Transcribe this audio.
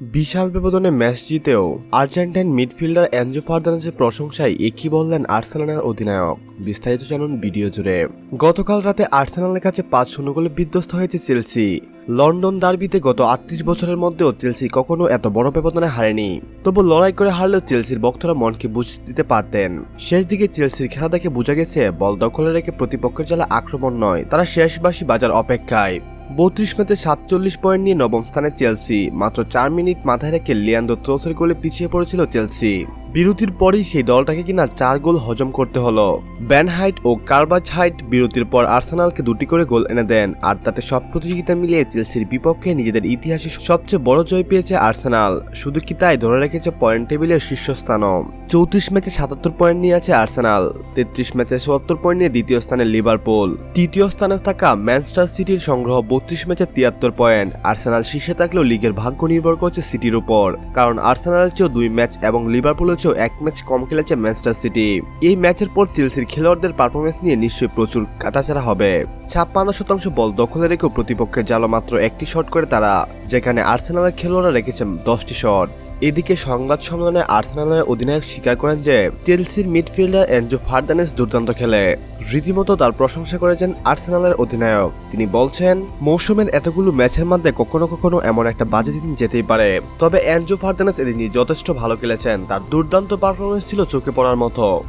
বিশাল ব্যবধানে ম্যাচ জিতেও Argentine midfielder Enzo ফার্দানাসের প্রশংসায় একই বললেন আর্সেনালের অধিনায়ক। বিস্তারিত জানুন ভিডিও জুড়ে। গতকাল রাতে আর্সেনালের কাছে পাঁচ শূন্য গোলে বিধ্বস্ত হয়েছে চেলসি। লন্ডন ডার্বিতে গত আটত্রিশ বছরের মধ্যেও চেলসি কখনো এত বড় ব্যবধানে হারেনি। তবু লড়াই করে হারলেও চেলসির ভক্তরা মনকে বুঝ দিতে পারতেন। শেষ দিকে চেলসির খেলা দেখে বোঝা গেছে, বল দখলে রেখে প্রতিপক্ষের জ্বালা আক্রমণ নয়, তারা শেষবাসী বাজার অপেক্ষায়। বত্রিশ ম্যাচে সাতচল্লিশ পয়েন্ট নিয়ে নবম স্থানে চেলসি। মাত্র চার মিনিট মাথায় রেখে লিয়ান্ডো ত্রোসের গোলে পিছিয়ে পড়েছিল চেলসি। বিরতির পরেই সেই দলটাকে কিনা চার গোল হজম করতে হলো। ব্যান হাইট ও কার্বাজ হাইট বিরতির পর আর্সেনালকে দুটি করে গোল এনে দেন, আর তাতে সব প্রতিযোগিতা মিলিয়ে চেলসির বিপক্ষে নিজেদের ইতিহাসে সবচেয়ে বড় জয় পেয়েছে আর্সেনাল। শুধু কি তাই ধরে রেখেছে পয়েন্ট টেবিলের শীর্ষস্থানও। চৌত্রিশ ম্যাচে সাতাত্তর পয়েন্ট নিয়ে আছে আর্সেনাল, তেত্রিশ ম্যাচে চুয়াত্তর পয়েন্ট নিয়ে দ্বিতীয় স্থানে লিভারপুল। তৃতীয় স্থানে থাকা ম্যানচেস্টার সিটির সংগ্রহ বত্রিশ ম্যাচে তিয়াত্তর পয়েন্ট। আর্সেনাল শীর্ষে থাকলেও লিগের ভাগ্য নির্ভর করছে সিটির উপর। কারণ আর্সেনালের চেয়েও দুই ম্যাচ এবং লিভারপুলের চেয়েও এক ম্যাচ কম খেলেছে ম্যানচেস্টার সিটি। এই ম্যাচের পর চেলসির খেলোয়াড়দের পারফরমেন্স নিয়ে নিশ্চয়ই প্রচুর কাটাচাড়া হবে। ছাপ্পান্ন শতাংশ বল দখলে রেখেও প্রতিপক্ষের জালো মাত্র একটি শট করে তারা, যেখানে আর্সেনালের খেলোয়াড়রা রেখেছেন দশটি শট। এদিকে সংবাদ সম্মেলনে আর্সেনালের অধিনায়ক স্বীকার করেন যে, চেলসির মিডফিল্ডার এনজো ফার্দানেস দুর্দান্ত খেলে। রীতিমতো তার প্রশংসা করেছেন আর্সেনালের অধিনায়ক। তিনি বলছেন, মৌসুমের এতগুলো ম্যাচের মধ্যে কখনো কখনো এমন একটা বাজে দিন যেতেই পারে। তবে এনজো ফার্দানেস এদিনই যথেষ্ট ভালো খেলেছেন। তার দুর্দান্ত পারফরমেন্স ছিল চোখে পড়ার মতো।